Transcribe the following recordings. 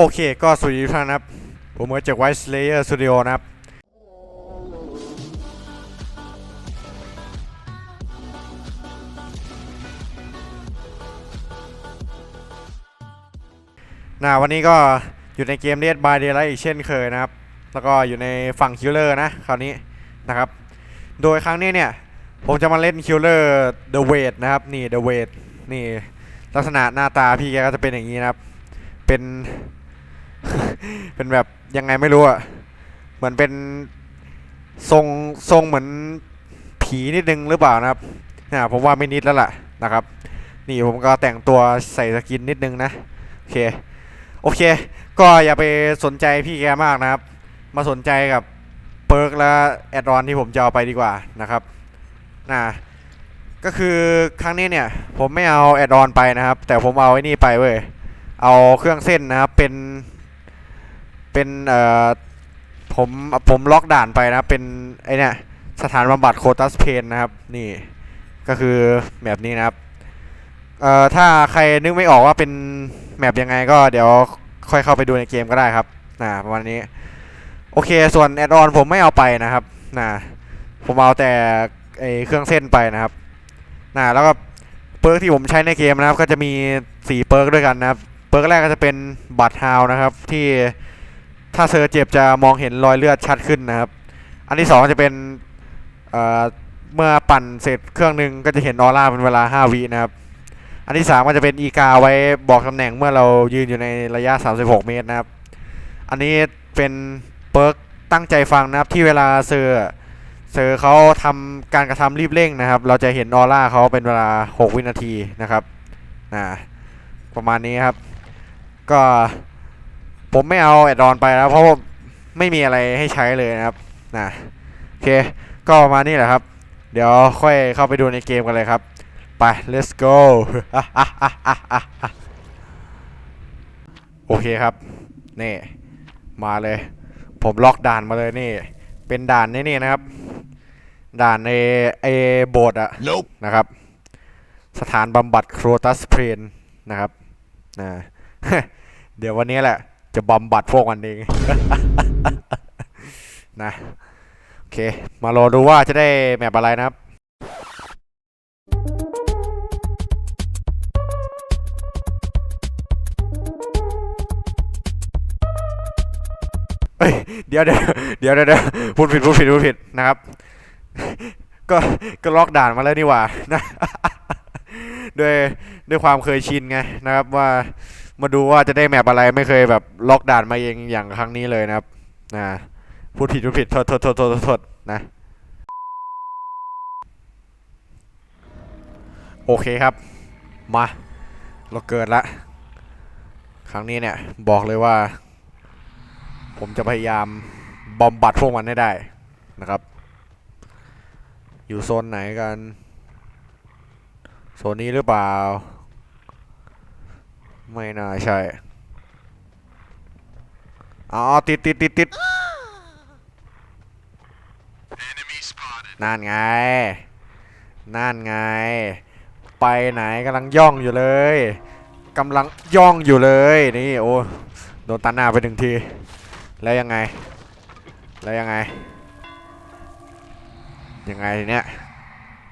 โอเคก็สวัสดีทุกท่านครับ ผมมาจาก White Slayer Studio นะครับ นะวันนี้ก็อยู่ในเกม Dead by Daylight อีกเช่นเคยนะครับ แล้วก็อยู่ในฝั่งคิลเลอร์นะคราวนี้นะครับ โดยครั้งนี้เนี่ย ผมจะมาเล่นคิลเลอร์ The Wait นะครับ นี่ The Wait นี่ลักษณะหน้าตาพี่แกก็จะเป็นอย่างนี้นะครับ เป็น เป็นแบบยังไงไม่รู้อะ เหมือนเป็นทรงทรงเหมือนผีนิดนึงหรือเปล่านะครับนะผมว่าไม่นิดแล้วล่ะนะครับ นี่ผมก็แต่งตัวใส่สกินนิดนึงนะ โอเค โอเค ก็อย่าไปสนใจพี่แกมากนะครับ มาสนใจกับเปิร์กและแอดออนที่ผมจะเอาไปดีกว่านะครับนะก็คือครั้งนี้เนี่ย ผมไม่เอาแอดออนไปนะครับ แต่ผมเอาไอ้นี่ไปเว้ย เอาเครื่องเส้นนะครับเป็น เป็นเอ่อผมผมล็อกด่านไปนะเป็นไอเนี่ยสถานบำบัดโคตัสเพนนะครับ นี่ก็คือแบบนี้นะครับเอ่อถ้าใครนึกไม่ออกว่าเป็นแมปยังไงก็เดี๋ยวค่อยเข้าไปดูในเกมก็ได้ครับนะประมาณนี้โอเคส่วนแอดออนผมไม่เอาไปนะครับนะผมเอาแต่ไอเครื่องเส้นไปนะครับนะแล้วก็เปิร์กที่ผมใช้ในเกมนะครับ ก็จะมี 4 เปิร์กด้วยกันนะครับ เปิร์กแรกก็จะเป็นบัตรฮาวนะครับที่ ถ้าเซอร์เจ็บจะมองเห็นรอยเลือดชัดขึ้นนะครับ อันที่สองจะเป็นเเมื่อปั่นเสร็จเครื่องหนึ่งก็จะเห็นออร่าเป็นเวลา 5วินะครับ อันที่สามก็จะเป็นอีกาไว้บอกตำแหน่งเมื่อเรายืนอยู่ในระยะ 36 เมตรนะครับ อันนี้เป็นเปิร์กตั้งใจฟังนะครับที่เวลาเซอร์เซอร์เขาทำการกระทำรีบเร่งนะครับ เราจะเห็นออร่าเขาเป็นเวลา 6 วินาทีนะครับนะประมาณนี้ครับ ก็ ผมไม่เอาแอดออนไปแล้วเพราะว่าไม่มีอะไรให้ใช้เลยนะครับนะโอเค ก็ประมาณนี้แหละครับ เดี๋ยวค่อยเข้าไปดูในเกมกันเลยครับ ไป let's go โอเคครับ นี่ มาเลย ผมล็อกด่านมาเลยนี่ เป็นด่านนี่นี่นะครับ ด่านในไอโบสถ์อะ Nope. นะครับ สถานบำบัดโครตัสเพรนนะครับนะเดี๋ยววันนี้แหละ จะบำบัดพวกมันเอง นะ โอเค มารอดูว่าจะได้แมปอะไรนะครับเอ้ยเดี๋ยวเดี๋ยวเดี๋ยวเดี๋ยวเดี๋ยวพูดผิดพูดผิดพูดผิดนะครับ ก็ก็ล็อกด่านมาแล้วนี่หว่านะด้วยด้วยความเคยชินไงนะครับว่า มาดูว่าจะได้แมปอะไรไม่เคยแบบล็อกด่านมาเองอย่างครั้งนี้เลยนะครับนะพูดผิดพูดผิดโทษโทษโทษโทษโทษนะโอเคครับ มา เราเกิดละ ครั้งนี้เนี่ย บอกเลยว่า ผมจะพยายามบอมบัดพวกมันให้ได้นะครับ อยู่โซนไหนกัน โซนนี้หรือเปล่า ไม่น่าใช่อ๋อติดติดติดติด Enemy spotted. นั่นไง นั่นไง ไปไหนกำลังย่องอยู่เลยกำลังย่องอยู่เลยนี่โอ้โดนตันหน้าไปหนึ่งที แล้วยังไง แล้วยังไง ยังไงทีเนี้ย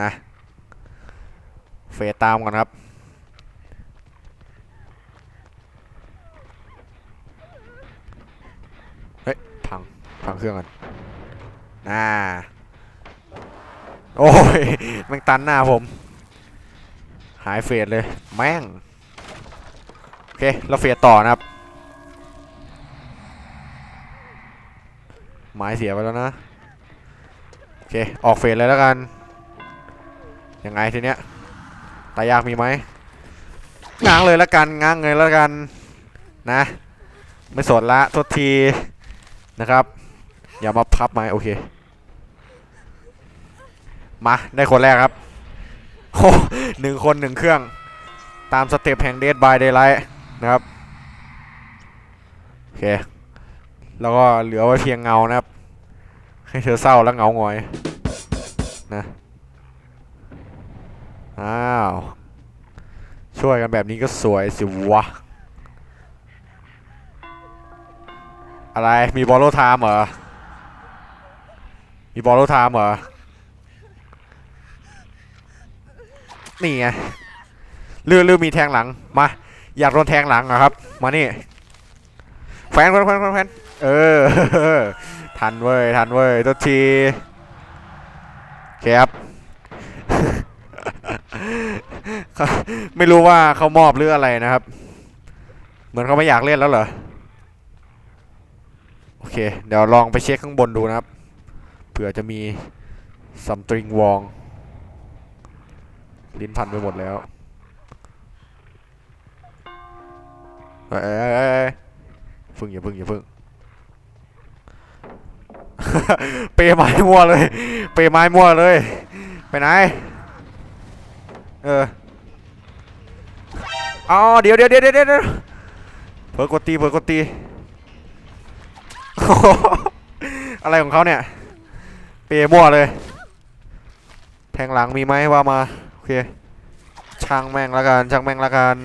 นะเฟซตามก่อนครับ เฮ้ย พังเครื่องก่อนน่าโอ้ยแม่งตันหน้าผม หายเฟดเลย แม่ง โอเค เราเฟดต่อนะครับ หมายเสียไปแล้วนะ โอเค ออกเฟสเลยแล้วกัน ยังไงทีเนี้ย ตายากมีไหมง้างเลยแล้วกัน ง้างเลยแล้วกัน นะ ไม่สนละโทษทีนะครับ อย่ามาพับไม้โอเค มาได้คนแรกครับโอ้หนึ่งคนหนึ่งเครื่อง ตามสเต็ปแห่ง Dead by Daylight นะครับ โอเค แล้วก็เหลือไว้เพียงเงานะครับ ให้เธอเศร้าและเงางอยนะอ้าว ช่วยกันแบบนี้ก็สวยสิวะ อะไรมีบอลโลไทม์เหรอีบอลโลไทม์เหรอ นี่ไงลือลือมีแทงหลัง มา อยากโดนแทงหลังเหรอครับ มานี่ แฟนแฟนแฟนแฟนเออ ทันเว้ย ทันเว้ยตัวทีโอเคครับ ไม่รู้ว่าเขามอบหรืออะไรนะครับ เหมือนเขาไม่อยากเล่นแล้วเหรอ โอเค เดี๋ยวลองไปเช็คข้างบนดูนะครับ เผื่อจะมีซัมตริงวอง ลิ้นพันไปหมดแล้วเอ้ยเอ้ยเอ้ยเอ้ยพึ่งอย่าพึ่งอย่าพึ่งเปย์ไม้มั่วเลย เปย์ไม้มั่วเลย ไปไหน เอออ๋อเดี๋ยวเดี๋ยวเดี๋ยวเดี๋ยวเดี๋ยวเพิ่กดตีเพิ่กดตีโอ้โหอะไรของเขาเนี่ย เปมั่วเลย แทงหลังมีไหมว่ามา โอเค ช่างแม่งละกัน ช่างแม่งละกัน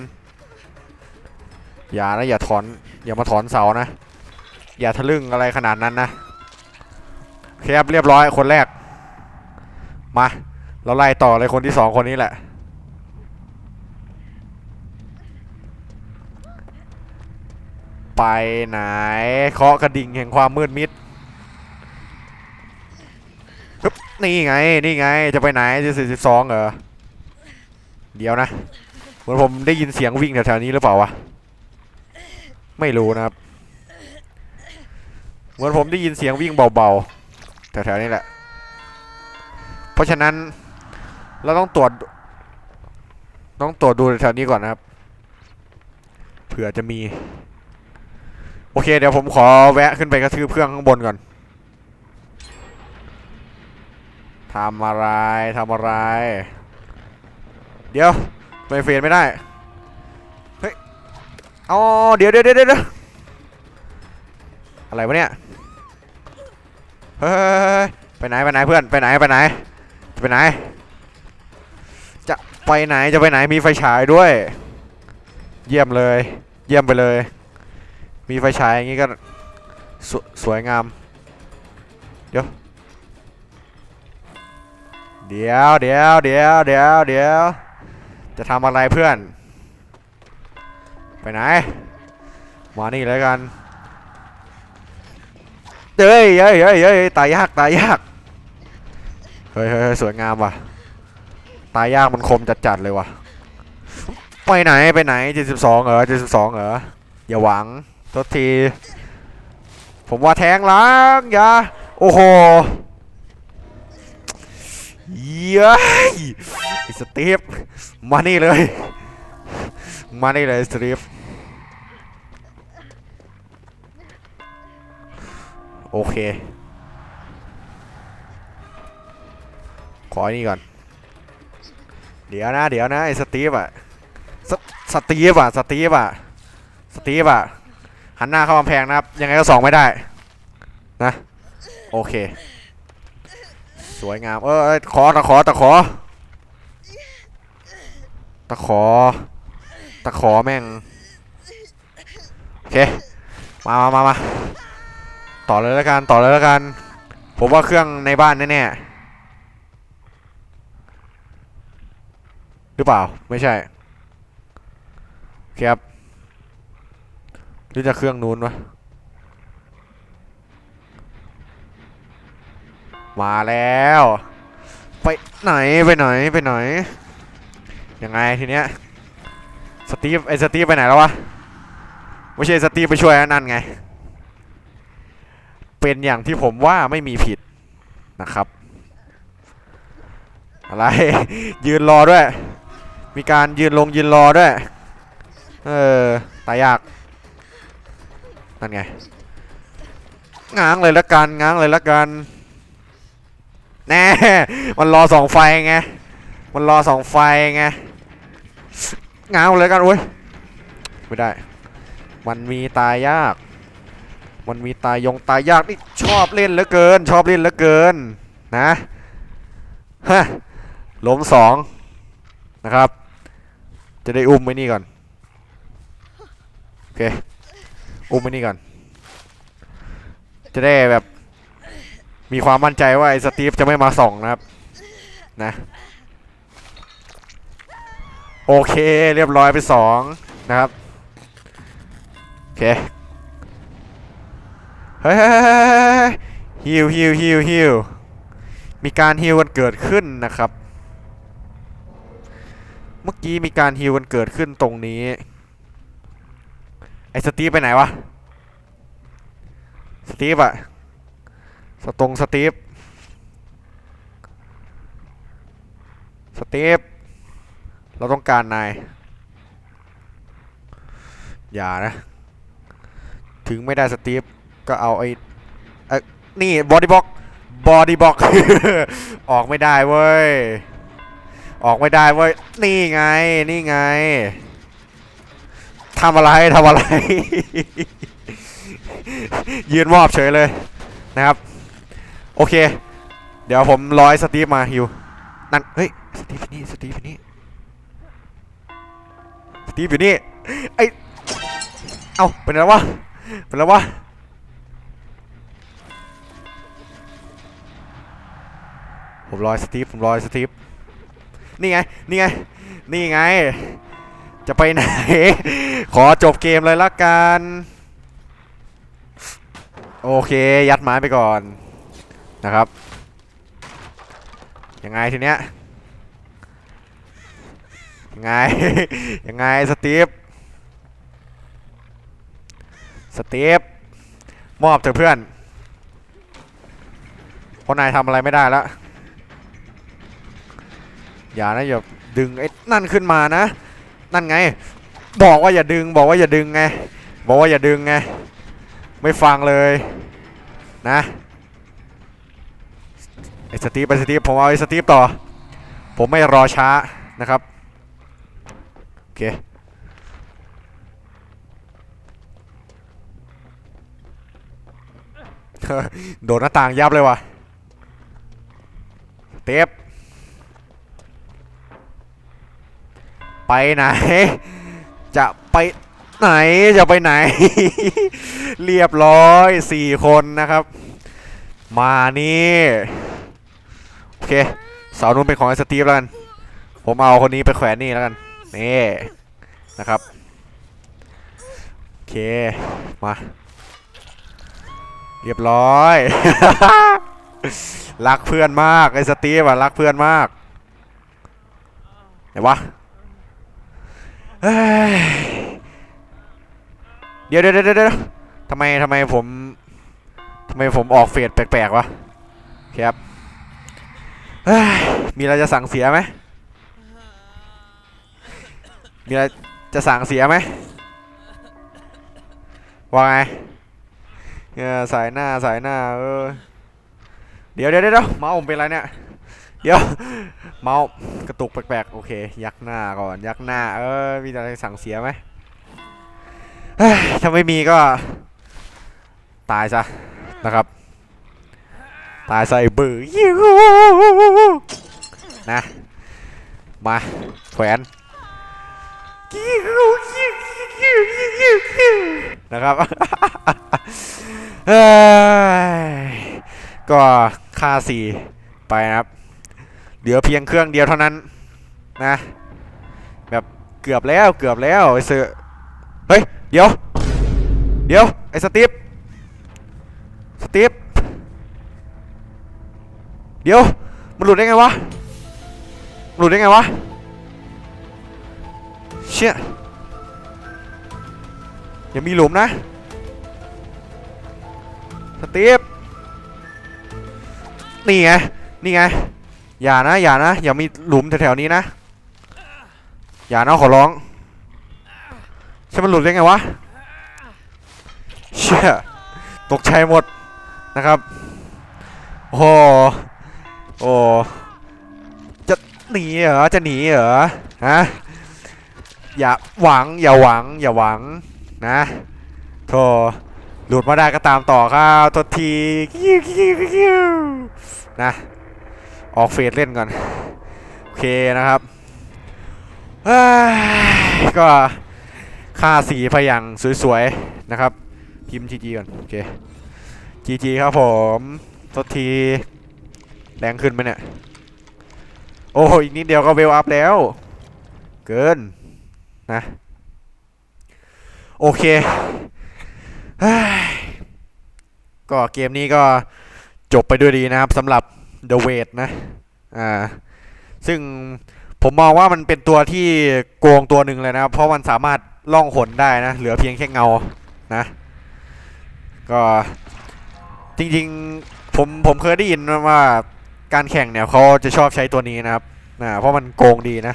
อย่านะ อย่าถอน อย่ามาถอนเสานะ อย่าทะลึ่งอะไรขนาดนั้นนะโอเคครับเรียบร้อยคนแรก มา เราไล่ต่อเลยคนที่สองคนนี้แหละไปไหนเคาะกระดิ่งแห่งความมืดมิดฮึบ นี่ไง นี่ไง จะไปไหนจะสี่สิบสองเหรอ เดี๋ยวนะ เหมือนผมได้ยินเสียงวิ่งแถวๆนี้หรือเปล่าวะ ไม่รู้นะครับ เหมือนผมได้ยินเสียงวิ่งเบาๆ แถวๆนี้แหละ เพราะฉะนั้นเราต้องตรวจ ต้องตรวจดูแถวนี้ก่อนนะครับ เผื่อจะมี โอเค เดี๋ยวผมขอแวะขึ้นไปกระทืบเครื่องข้างบนก่อน ทำอะไรทำอะไร เดี๋ยวไม่เฟรนไม่ได้ เฮ้ยอ๋อเดี๋ยวเดี๋ยวเดี๋ยวอะไรวะเนี่ย เฮ้ยไปไหนไปไหนเพื่อนไปไหนไปไหนจะไปไหน จะไปไหนจะไปไหนมีไฟฉายด้วย เยี่ยมเลย เยี่ยมไปเลย มีไฟฉายอย่างงี้ก็สสวยงาม เดี๋ยว เดี๋ยวเดี๋ยวเดี๋ยวเดี๋ยวเดี๋ยวจะทำอะไรเพื่อน ไปไหน มานี่เลยกันเฮ้ยเฮ้ยเฮ้ยเฮ้ยตายยากตายยาก เฮ้ยเฮ้ยสวยงามว่ะ ตายยากมันคมจัดๆเลยว่ะ ไปไหนไปไหน72เหรอ72เหรอ อย่าหวังทษที ผมว่าแทงล้างอย่า โอ้โห เย้ยสตีฟมานี่เลย มานี่เลยสตีฟโอเค ขอไอ้นี่ก่อน เดี๋ยวนะ เดี๋ยวนะไอ้สตีฟอะสสตีฟอะสตีฟอะสตีฟอะหันหน้าเข้ากำแพงนะครับ ยังไงก็ส่องไม่ได้ นะ โอเค สวยงาม เออเอยขอตะขอตะขอ ตะขอ ตะขอแม่ง โอเค มามามามาต่อเลยแล้วกัน ต่อเลยแล้วกัน ผมว่าเครื่องในบ้านแน่ๆหรือเปล่า ไม่ใช่เคครับหรือจะเครื่องนู้นวะ มาแล้ว ไปไหนไปไหนไปไหนยังไงทีเนี้ยสตีฟไอ้สตีฟไปไหนแล้ววะไม่ใช่สตีฟไปช่วยนั่นไง เป็นอย่างที่ผมว่าไม่มีผิดนะครับ อะไร ยืนรอด้วย มีการยืนลงยืนรอด้วย เออตายยากนั่นไงง้างเลยละกันง้างเลยละกัน แน่มันรอสองไฟไง มันรอสองไฟไงงาเลยกันโอ้ยไม่ได้ มันมีตายยาก มันมีตายยงตายยากนี่ชอบเล่นเหลือเกิน ชอบเล่นเหลือเกินนะฮะล้มสองนะครับ จะได้อุ้มไว้นี่ก่อนโอเคอุ้มไว้นี่ก่อน จะได้แบบ มีความมั่นใจว่าไอ้สตีฟจะไม่มาส่องนะครับ นะ โอเคเรียบร้อยไปสองนะครับ โอเค เฮ้ยฮิวฮิวฮิวฮิวมีการฮิวกันเกิดขึ้นนะครับ เมื่อกี้มีการฮิวกันเกิดขึ้นตรงนี้ ไอ้สตีฟไปไหนวะ สตีฟอะ สตรงสตีฟสตีฟเราต้องการนาย อย่านะ ถึงไม่ได้สตีฟก็เอาไอ้เอ้ยนี่บอดี้บ็อกบอดี้บ็อกออกไม่ได้เว้ย ออกไม่ได้เว้ย นี่ไง นี่ไงทำอะไรทำอะไร ยืนมอบเฉยเลยนะครับ โอเค เดี๋ยวผมร้อยสตีฟมาฮิว นั่น เฮ้ย สตีฟอยู่นี่ สตีฟอยู่นี่ สตีฟอยู่นี่ ไอเอ้า เป็นอะไรวะ เป็นอะไรวะ ผมรอยสตีฟ ผมรอยสตีฟ นี่ไง นี่ไง นี่ไง จะไปไหน ขอจบเกมเลยละกัน โอเค ยัดไม้ไปก่อน นะครับยังไงทีเนี้ยยังไงยังไงสตีฟสตีฟมอบเถอะเพื่อนเพราะนายทำอะไรไม่ได้แล้วอย่านะอย่าดึงไอ้นั่นขึ้นมานะ นั่นไง บอกว่าอย่าดึงบอกว่าอย่าดึงไง บอกว่าอย่าดึงไง ไม่ฟังเลยนะ ไอสตีฟไปสตีฟผมเอาไอสตีฟต่อ ผมไม่รอช้านะครับ โอเค โดดหน้าต่างยับเลยว่ะเทปไปไหน จะไปไหน จะไปไหน เรียบร้อยสี่คนนะครับ มานี่ เคเสานู้นเป็นของไอ้สตีฟแล้วกันผมเอาคนนี้ไปแขวนนี่แล้วกันนี่นะครับโอเคมา เรียบร้อย รักเพื่อนมากไอ้สตีฟอะรักเพื่อนมากไหนวะเดี๋ยวเดี๋ยวเดี๋ยวเดี๋ยวทำไมทำไมผมทำไมผมออกเฟดแปลกๆวะโอเคครับ เฮ้ยมีอะไรจะสั่งเสียไหมมีอะไรจะสั่งเสียไหมว่าไงเออสายหน้าสายหน้าเออเดี๋ยวเดี๋ยวเดี๋ยวเมาส์ผมเป็นไรเนี่ยเดี๋ยวเมาส์กระตุกแปลกๆโอเค ยักหน้าก่อนยักหน้า เออมีอะไรสั่งเสียไหมเฮ้ยถ้าไม่มีก็ ตายซะนะครับ ตายใส่เบือยิวนะ มาแขวนกิ้วกิ้วกิ้วกิ้วกิ้วนะครับก็ค่าสี่ไปนะครับ เหลือเพียงเครื่องเดียวเท่านั้นนะ แบบเกือบแล้วเกือบแล้วไอ้เสือเฮ้ย เดี๋ยว เดี๋ยว ไอ้สตีฟสตีฟ เดี๋ยว มันหลุดได้ไงวะหลุดได้ไงวะ เชี่ยอย่ามีหลุมนะสตีฟนี่ไง นี่ไง อย่านะ อย่านะ อย่ามีหลุมแถวๆนี้นะ อย่านะขอร้องใช่มันหลุดได้ไงวะ เชี่ย ตกใจหมดนะครับ โอ้ หนีเหรอ จะหนีเหรอ ฮะ อย่าหวัง อย่าหวัง อย่าหวัง นะโธ่หลุดมาได้ก็ตามต่อครับทษทีนะ ออกเฟสเล่นก่อน โอเคนะครับ ก็ค่าสีพย่างสวยๆ นะครับ พิมพ์จีจีก่อน โอเคจีจีครับผมทดที แรงขึ้นไหมเนี่ย โอ้โหอีกนิดเดียวก็เวลอัพแล้ว เกินนะ โอเค ก็เกมนี้ก็จบไปด้วยดีนะครับสำหรับ The Wait นะ อ่า ซึ่งผมมองว่ามันเป็นตัวที่โกงตัวหนึ่งเลยนะครับ เพราะมันสามารถล่องหนได้นะ เหลือเพียงแค่เงานะ ก็จริงๆ ผมผมเคยได้ยินว่า การแข่งเนี่ยเขาจะชอบใช้ตัวนี้นะครับนะเพราะมันโกงดีนะ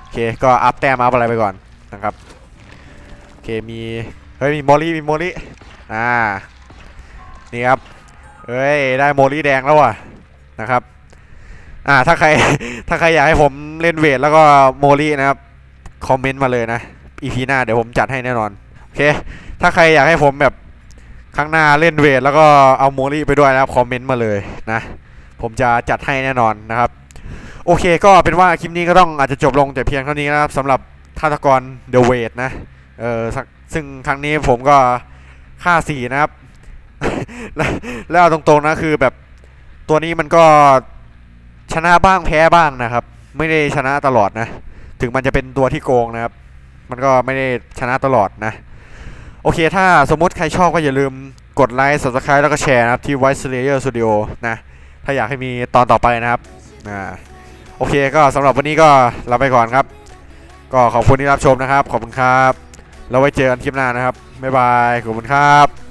โอเคก็อัพแต้มอัพอะไรไปก่อนนะครับโอเคมีเฮ้ยมีโมลี่มีโมลี่อ่านี่ครับเฮ้ยได้โมลี่แดงแล้วว่ะนะครับอ่าถ้าใครถ้าใครอยากให้ผมเล่นเวทแล้วก็โมลี่นะครับคอมเมนต์มาเลยนะอีพีหน้าเดี๋ยวผมจัดให้แน่นอนโอเคถ้าใครอยากให้ผมแบบครั้งหน้าเล่นเวทแล้วก็เอาโมลี่ไปด้วยนะครับคอมเมนต์มาเลยนะ ผมจะจัดให้แน่นอนนะครับ โอเคก็เป็นว่าคลิปนี้ก็ต้องอาจจะจบลงแต่เพียงเท่านี้นะครับสำหรับฆาตกรเดอะเวทนะเออซึ่งครั้งนี้ผมก็ฆ่าสี่นะครับ แล้วตรงๆนะคือแบบตัวนี้มันก็ชนะบ้างแพ้บ้างนะครับ ไม่ได้ชนะตลอดนะ ถึงมันจะเป็นตัวที่โกงนะครับ มันก็ไม่ได้ชนะตลอดนะ โอเคถ้าสมมติใครชอบก็อย่าลืมกดไลค์ subscribe แล้วก็แชร์นะครับ ที่ White Slayer Studio นะ ถ้าอยากให้มีตอนต่อไปนะครับอ่าโอเคก็สำหรับวันนี้ก็ลาไปก่อนครับ ก็ขอบคุณที่รับชมนะครับ ขอบคุณครับ แล้วไว้เจอกันคลิปหน้านะครับบ๊ายบายขอบคุณครับ